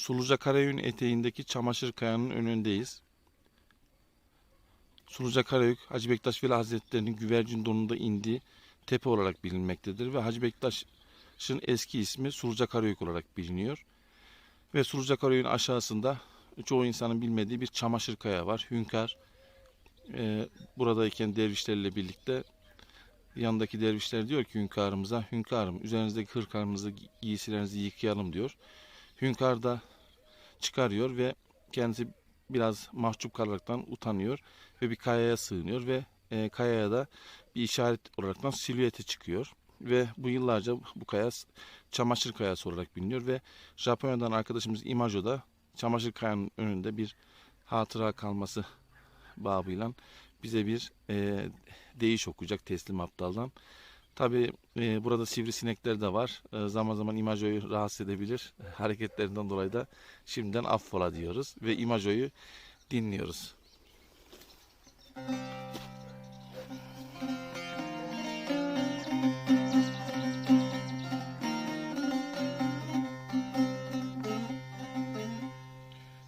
Suluca Karayün eteğindeki Çamaşır Kaya'nın önündeyiz. Suluca Karayük, Hacı Bektaş Veli Hazretleri'nin güvercin donunda indiği tepe olarak bilinmektedir ve Hacı Bektaş'ın eski ismi Suluca Karayük olarak biliniyor. Ve Suluca Karayük'ün aşağısında çoğu insanın bilmediği bir çamaşır kaya var. Hünkar e, buradayken dervişlerle birlikte yanındaki dervişler diyor ki hünkârımıza hünkârım üzerinizdeki hırkanızı giysilerinizi yıkayalım diyor. Hünkâr da çıkarıyor ve kendisi biraz mahcup kalaraktan utanıyor ve bir kayaya sığınıyor ve e, kayaya da bir işaret olaraktan silüeti çıkıyor ve bu yıllarca bu kaya çamaşır kayası olarak biliniyor ve Japonya'dan arkadaşımız Imajo da çamaşır kayanın önünde bir hatıra kalması babıyla bize bir e, değiş okuyacak teslim aptaldan. Tabi burada sivrisinekler de var. E, zaman zaman imajoyu rahatsız edebilir. Hareketlerinden dolayı da şimdiden affola diyoruz ve imajoyu dinliyoruz.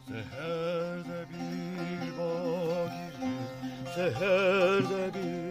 Seherde bir bağ girdi, seherde bir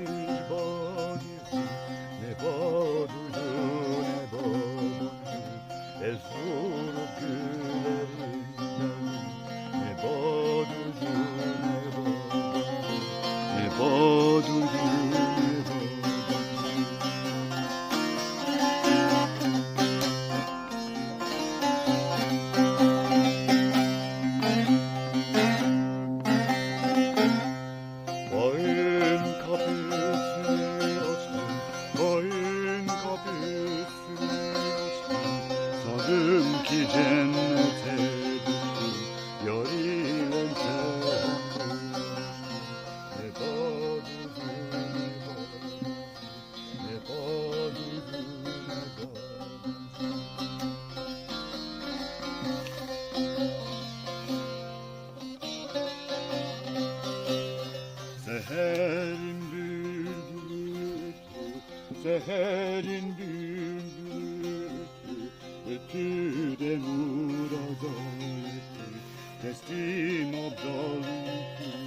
Seherin dümbüktü Ötü de murada etti Teslim abdalıydı